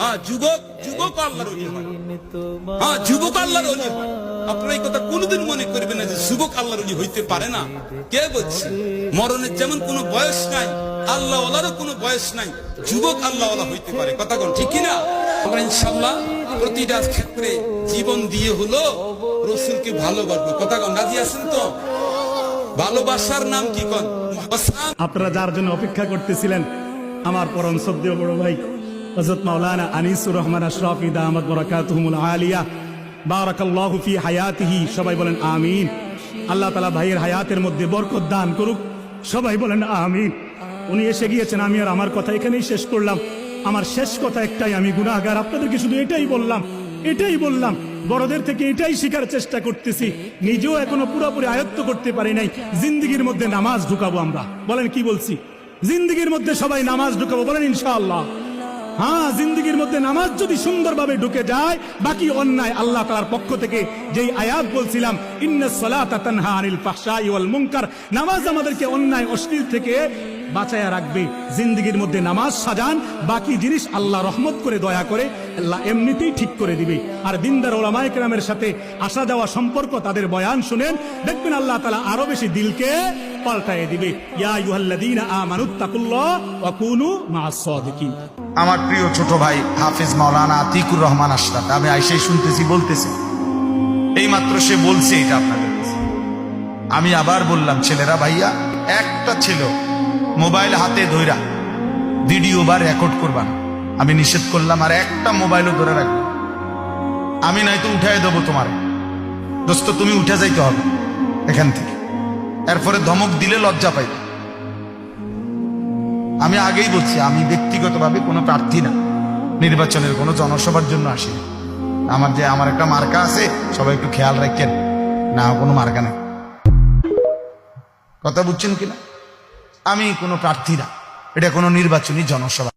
হ্যাঁ হয়। মরণের যেমন কোনো বয়স নাই আল্লাহ কোনো বয়স নাই, যুবক আল্লাহ হইতে পারে। কথা কোন ঠিক না আমরা ইনশাল্লাহ প্রতিটা ক্ষেত্রে জীবন দিয়ে হলো রসুলকে ভালোবাসবো কথা কোন, রাজি আছেন তো? ভালোবাসার নাম কি কন? আপনারা যার জন্য অপেক্ষা করতেছিলেন, আমার পরম শ্রদ্ধেয় বড় ভাই হজরত মাওলানা আনিসুর রহমান আশরাফ ইদা আহমদ বরাকাতুহুমুল আলিয়া। বারাকাল্লাহু ফি হায়াতিহি। সবাই বলেন আমিন। আল্লাহ তাআলা ভাইয়ের হায়াতের মধ্যে বরকত দান করুক। সবাই বলেন আমিন। উনি এসে গিয়েছেন, আমি আর আমার কথা এখানেই শেষ করলাম। আমার শেষ কথা একটাই, আমি গুনাহগার। আপনাদেরকে শুধু এটাই বললাম এটাই বললাম। বড়দের থেকে এটাই শেখার চেষ্টা করতেছি। নিজেও এখনও পুরোপুরি আয়ত্ত করতে পারি নাই। জিন্দিগির মধ্যে নামাজ ঢুকাবো আমরা। বলেন কি বলছি? জিন্দগির মধ্যে সবাই নামাজ ঢুকাবো। বলেন ইনশাআল্লাহ। হ্যাঁ জিন্দগির মধ্যে নামাজ যদি সুন্দরভাবে ঢুকে যায়, বাকি অন্যায় আল্লাহ তালার পক্ষ থেকে যেই আয়াত বলছিলাম ইন্নসলা তাতনহা তানহা আনিল ফাহশাই ওয়াল মুনকার নামাজ আমাদেরকে অন্যায়, অশ্লীল থেকে বাঁচায়া রাখবে। জিন্দিগির মধ্যে নামাজ সাজান, বাকি জিনিস আল্লাহ রহমত করে দয়া করে আল্লাহ এমনিতেই ঠিক করে দিবে। আর দিনদার ওলামায়ে কেরামের সাথে আসা যাওয়া সম্পর্ক তাদের বয়ান শুনেন, দেখবেন আল্লাহ তাআলা আরও বেশি দিলকে পাল্টায় দিবে। আমার প্রিয় ছোট ভাই হাফিজ মাওলানা আতিকুর রহমান আশরাফ, আমি আইসাই শুনতেছি, বলতেছি। এইমাত্র সে বলছে এটা আপনাদের আমি আবার বললাম, ছেলেরা ভাইয়া, একটা ছিল মোবাইল হাতে ধইরা ভিডিও বা রেকর্ড করবা আমি নিষেধ করলাম আর একটা মোবাইলও ধরে রাখব। আমি নয়তো উঠাই দেবো তোমার। দোস্ত, তুমি উঠে যাইতে হবে এখান থেকে। এরপরে ধমক দিলে লজ্জা পাইবে। আমি আগেই বলছি, আমি ব্যক্তিগতভাবে কোনো প্রার্থী না। নির্বাচনের কোনো জনসভার জন্য আসি আমার যে আমার একটা মার্কা আছে, সবাই একটু খেয়াল রাখেন। না, কোনো মার্কা নেই। কথা বুঝছেন কিনা? আমি কোনো প্রার্থী না। এটা কোনো নির্বাচনী জনসভা।